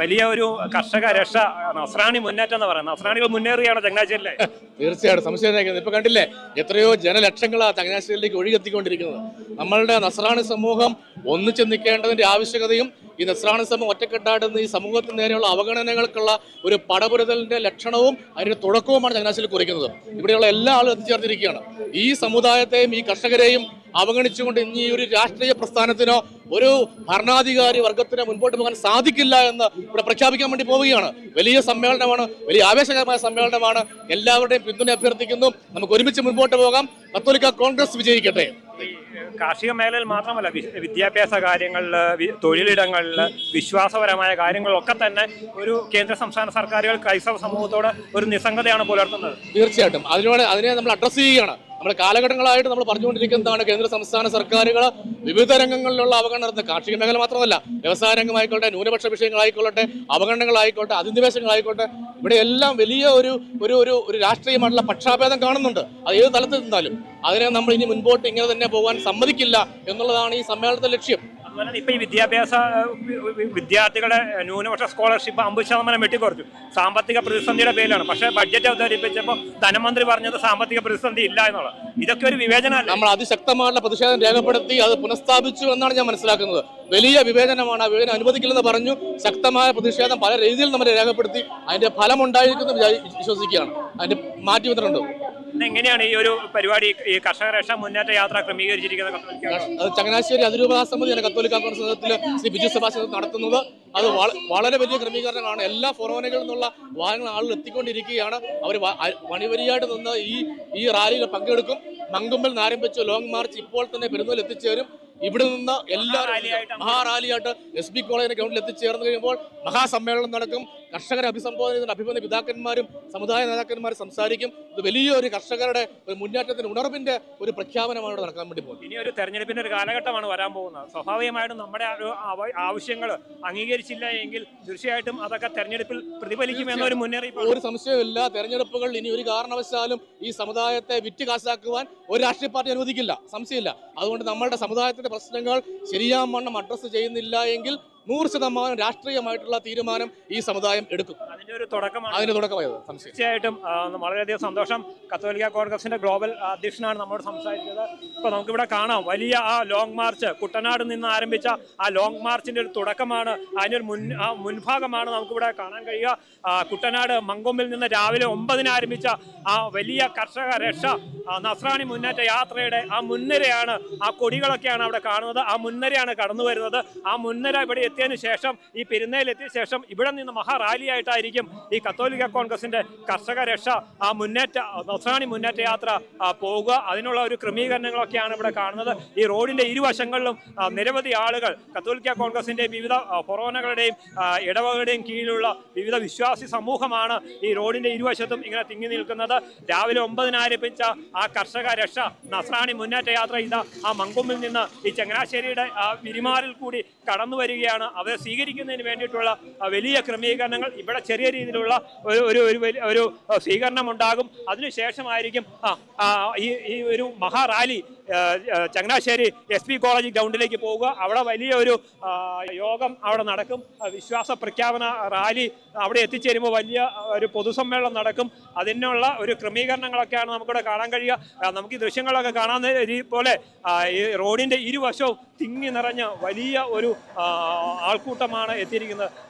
വലിയ ഒരു കർഷക രക്ഷ നസ്രാണി മുന്നേറ്റം എന്ന് പറയുന്നത്. നസ്രാണികൾ മുന്നേറിയാണ് ചങ്ങനാശ്ശേരിയിലെ തീർച്ചയായിട്ടും. സംശയം ഇപ്പൊ കണ്ടില്ലേ? എത്രയോ ജനലക്ഷങ്ങളാണ് ചങ്ങനാശ്ശേരിയിലേക്ക് ഒഴുകെത്തിക്കൊണ്ടിരിക്കുന്നത് നമ്മളുടെ നസ്രാണി സമൂഹം ഒന്നിച്ചു നിൽക്കേണ്ടതിന്റെ ആവശ്യകതയും ഈ നസ്രാണി സമൂഹം ഒറ്റക്കെട്ടാടുന്ന ഈ സമൂഹത്തിന് നേരെയുള്ള അവഗണനകൾക്കുള്ള ഒരു പടപുരതലിന്റെ ലക്ഷണവും അതിന്റെ തുടക്കവുമാണ് ചങ്ങനാശ്ശേരി കുറിക്കുന്നത്. ഇവിടെയുള്ള എല്ലാ ആളും എത്തിച്ചേർന്നിരിക്കുകയാണ് ഈ സമുദായത്തെയും ഈ കർഷകരെയും അവഗണിച്ചുകൊണ്ട് ഇനി ഒരു രാഷ്ട്രീയ പ്രസ്ഥാനത്തിനോ ഒരു ഭരണാധികാരി വർഗത്തിനോ മുൻപോട്ട് പോകാൻ സാധിക്കില്ല എന്ന് ഇവിടെ പ്രഖ്യാപിക്കാൻ വേണ്ടി പോവുകയാണ്. വലിയ സമ്മേളനമാണ് വലിയ ആവേശകരമായ സമ്മേളനമാണ്. എല്ലാവരുടെയും പിന്തുണ അഭ്യർത്ഥിക്കുന്നു. നമുക്ക് ഒരുമിച്ച് മുൻപോട്ട് പോകാം. കത്തോലിക്ക കോൺഗ്രസ് വിജയിക്കട്ടെ. കാർഷിക മേഖലയിൽ മാത്രമല്ല വിദ്യാഭ്യാസ കാര്യങ്ങളിൽ തൊഴിലിടങ്ങളിൽ വിശ്വാസപരമായ കാര്യങ്ങളിലൊക്കെ തന്നെ ഒരു കേന്ദ്ര സംസ്ഥാന സർക്കാരുകൾ ക്രൈസ്തവ സമൂഹത്തോട് ഒരു നിസ്സംഗതയാണ് പുലർത്തുന്നത്. തീർച്ചയായിട്ടും. അതിനോട് അതിനെ നമ്മൾ അഡ്രസ് ചെയ്യുകയാണ്. നമ്മൾ കാലഘട്ടങ്ങളായിട്ട് നമ്മൾ പറഞ്ഞുകൊണ്ടിരിക്കുന്നതാണ് കേന്ദ്ര സംസ്ഥാന സർക്കാരുകൾ വിവിധ രംഗങ്ങളിലുള്ള അവഗണന കാർഷിക മേഖല മാത്രമല്ല വ്യവസായ രംഗമായിക്കോട്ടെ ന്യൂനപക്ഷ വിഷയങ്ങളായിക്കൊള്ളട്ടെ അവഗണനകളായിക്കോട്ടെ അധിനിവേശങ്ങളായിക്കോട്ടെ ഇവിടെ എല്ലാം വലിയ ഒരു ഒരു ഒരു ഒരു രാഷ്ട്രീയമായിട്ടുള്ള പക്ഷാഭേദം കാണുന്നുണ്ട്. അത് ഏത് തലത്തിൽ നിന്നാലും. അതിനെ നമ്മൾ ഇനി മുൻപോട്ട് ഇങ്ങനെ തന്നെ പോകാൻ സമ്മതിക്കില്ല എന്നുള്ളതാണ് ഈ സമ്മേളനത്തിന്റെ ലക്ഷ്യം. അതുപോലെ ഇപ്പൊ ഈ വിദ്യാഭ്യാസ വിദ്യാർത്ഥികളെ ന്യൂനപക്ഷ സ്കോളർഷിപ്പ് അമ്പത് ശതമാനം വെട്ടിക്കുറച്ചു. സാമ്പത്തിക പ്രതിസന്ധിയുടെ പേരിലാണ്. പക്ഷേ ബഡ്ജറ്റ് അവതരിപ്പിച്ചപ്പോൾ ധനമന്ത്രി പറഞ്ഞത് സാമ്പത്തിക പ്രതിസന്ധി ഇല്ല എന്നുള്ളത്. ഇതൊക്കെ ഒരു വിവേചനമല്ല? നമ്മൾ അതിശക്തമായിട്ടുള്ള പ്രതിഷേധം രേഖപ്പെടുത്തി അത് പുനഃസ്ഥാപിച്ചു എന്നാണ് ഞാൻ മനസ്സിലാക്കുന്നത്. വലിയ വിവേചനമാണ്. ആ വിവേചനം അനുവദിക്കില്ലെന്ന് പറഞ്ഞു. ശക്തമായ പ്രതിഷേധം പല രീതിയിൽ നമ്മൾ രേഖപ്പെടുത്തി അതിന്റെ ഫലം ഉണ്ടായിരിക്കുന്നു വിശ്വസിക്കുകയാണ്. അതിന്റെ മാറ്റി വന്നിട്ടുണ്ട് ഇന്ന് എങ്ങനെയാണ് ഈ ഒരു പരിപാടി ഈ കർഷക രക്ഷ മുന്നേറ്റ യാത്ര ക്രമീകരിച്ചിരിക്കുന്നത് ചങ്ങനാശ്ശേരി അതിരൂപതാ സമിതിയാണ് കത്തോലിക്ക കോൺഗ്രസ് ശ്രീ ബിജു സഭാഷ് നടത്തുന്നത്. അത് വളരെ വലിയ ക്രമീകരണങ്ങളാണ്. എല്ലാ ഫൊറോനകളിൽ നിന്നുള്ള വാഹനങ്ങൾ ആളുകൾ എത്തിക്കൊണ്ടിരിക്കുകയാണ്. അവർ വണിവരിയായിട്ട് നിന്ന് ഈ ഈ റാലിയിൽ പങ്കെടുക്കും. മങ്കുമ്പൽ നിന്ന് ആരംഭിച്ച ലോങ് മാർച്ച് ഇപ്പോൾ തന്നെ പെരുന്നൂൽ എത്തിച്ചേരും. ഇവിടെ നിന്ന് എല്ലാവരും മഹാറാലിയായിട്ട് എസ് ബി കോളേജിന്റെ ഗ്രൗണ്ടിൽ എത്തിച്ചേർന്ന് കഴിയുമ്പോൾ മഹാസമ്മേളനം നടക്കും. കർഷകരെ അഭിസംബോധന ചെയ്യുന്ന അഭിമന്യ പിതാക്കന്മാരും സമുദായ നേതാക്കന്മാരും സംസാരിക്കും. ഇത് വലിയൊരു കർഷകരുടെ ഒരു മുന്നേറ്റത്തിന്റെ ഉണർവിന്റെ ഒരു പ്രഖ്യാപനമാണ് ഇവിടെ നടക്കാൻ വേണ്ടി പോകുന്നത്. ഇനി ഒരു തെരഞ്ഞെടുപ്പിന്റെ ഒരു കാലഘട്ടമാണ് വരാൻ പോകുന്നത്. സ്വാഭാവികമായിട്ടും നമ്മുടെ ഒരു ആവശ്യങ്ങൾ അംഗീകരിച്ചില്ല എങ്കിൽ തീർച്ചയായിട്ടും അതൊക്കെ തെരഞ്ഞെടുപ്പിൽ പ്രതിഫലിക്കുമെന്നൊരു മുന്നറിയിപ്പ് ഒരു സംശയമില്ല തെരഞ്ഞെടുപ്പുകൾ ഇനി ഒരു കാരണവശാലും ഈ സമുദായത്തെ വിറ്റ് കാശാക്കുവാൻ ഒരു രാഷ്ട്രീയ പാർട്ടി അനുവദിക്കില്ല. സംശയമില്ല. അതുകൊണ്ട് നമ്മളുടെ സമുദായത്തിന്റെ പ്രശ്നങ്ങൾ ശരിയാവണ്ണം അഡ്രസ്സ് ചെയ്യുന്നില്ല എങ്കിൽ നൂറ് ശതമാനം രാഷ്ട്രീയമായിട്ടുള്ള തീരുമാനം ഈ സമുദായം എടുക്കും. അതിന്റെ ഒരു തുടക്കമാണ്. അതിന് തുടക്കമായത്. തീർച്ചയായിട്ടും വളരെയധികം സന്തോഷം. കത്തോലിക്ക കോൺഗ്രസിന്റെ ഗ്ലോബൽ അധ്യക്ഷനാണ് നമ്മോട് സംസാരിച്ചത്. ഇപ്പൊ നമുക്കിവിടെ കാണാം വലിയ ആ ലോങ് മാർച്ച് കുട്ടനാട് നിന്ന് ആരംഭിച്ച ആ ലോങ് മാർച്ചിന്റെ ഒരു തുടക്കമാണ്. അതിന്റെ ഒരു മുൻ ആ മുൻഭാഗമാണ് നമുക്കിവിടെ കാണാൻ കഴിയുക. കുട്ടനാട് മങ്കൊമ്പിൽ നിന്ന് രാവിലെ ഒമ്പതിന് ആരംഭിച്ച ആ വലിയ കർഷക രക്ഷ നസ്രാണി മുന്നേറ്റ യാത്രയുടെ ആ മുൻനിരയാണ് ആ കൊടികളൊക്കെയാണ് അവിടെ കാണുന്നത്. ആ മുൻനിരയാണ് കടന്നു വരുന്നത് ആ മുൻനിര ഇവിടെ എത്തിയതിനു ശേഷം ഈ പെരുന്നയിൽ എത്തിയ ശേഷം ഇവിടെ നിന്ന് മഹാറാലിയായിട്ടായിരിക്കും ഈ കത്തോലിക്ക കോൺഗ്രസിന്റെ കർഷക രക്ഷ ആ മുന്നേറ്റ നസ്രാണി മുന്നേറ്റ യാത്ര പോവുക അതിനുള്ള ഒരു ക്രമീകരണങ്ങളൊക്കെയാണ് ഇവിടെ കാണുന്നത്. ഈ റോഡിന്റെ ഇരുവശങ്ങളിലും നിരവധി ആളുകൾ കത്തോലിക്ക കോൺഗ്രസിന്റെ വിവിധ ഫൊറോനകളുടെയും ഇടവകളുടെയും കീഴിലുള്ള വിവിധ വിശ്വാസി സമൂഹമാണ് ഈ റോഡിന്റെ ഇരുവശത്തും ഇങ്ങനെ തിങ്ങി നിൽക്കുന്നത്. രാവിലെ ഒമ്പതിന് ആരംഭിച്ച ആ കർഷക രക്ഷ നസ്രാണി മുന്നേറ്റ യാത്ര ഇതാ ആ മങ്കൊമ്പിൽ നിന്ന് ഈ ചങ്ങനാശ്ശേരിയുടെ ആ വിരിമാറിൽ കൂടി കടന്നു വരികയാണ് അവരെ സ്വീകരിക്കുന്നതിന് വേണ്ടിയിട്ടുള്ള വലിയ ക്രമീകരണങ്ങൾ ഇവിടെ ചെറിയ രീതിയിലുള്ള ഒരു ഒരു ഒരു സ്വീകരണം ഉണ്ടാകും അതിനുശേഷമായിരിക്കും ഈ ഒരു മഹാറാലി ചങ്ങനാശ്ശേരി എസ് പി കോളേജ് ഗ്രൗണ്ടിലേക്ക് പോവുക. അവിടെ വലിയ ഒരു യോഗം അവിടെ നടക്കും. വിശ്വാസ പ്രഖ്യാപന റാലി അവിടെ എത്തിച്ചേരുമ്പോൾ വലിയ ഒരു പൊതുസമ്മേളനം നടക്കും. അതിനുള്ള ഒരു ക്രമീകരണങ്ങളൊക്കെയാണ് നമുക്കിവിടെ കാണാൻ കഴിയുക. നമുക്ക് ഈ ദൃശ്യങ്ങളൊക്കെ കാണാൻ പോലെ ഈ റോഡിന്റെ ഇരുവശവും തിങ്ങി നിറഞ്ഞ വലിയ ഒരു ആൾക്കൂട്ടമാണ് എത്തിയിരിക്കുന്നത്.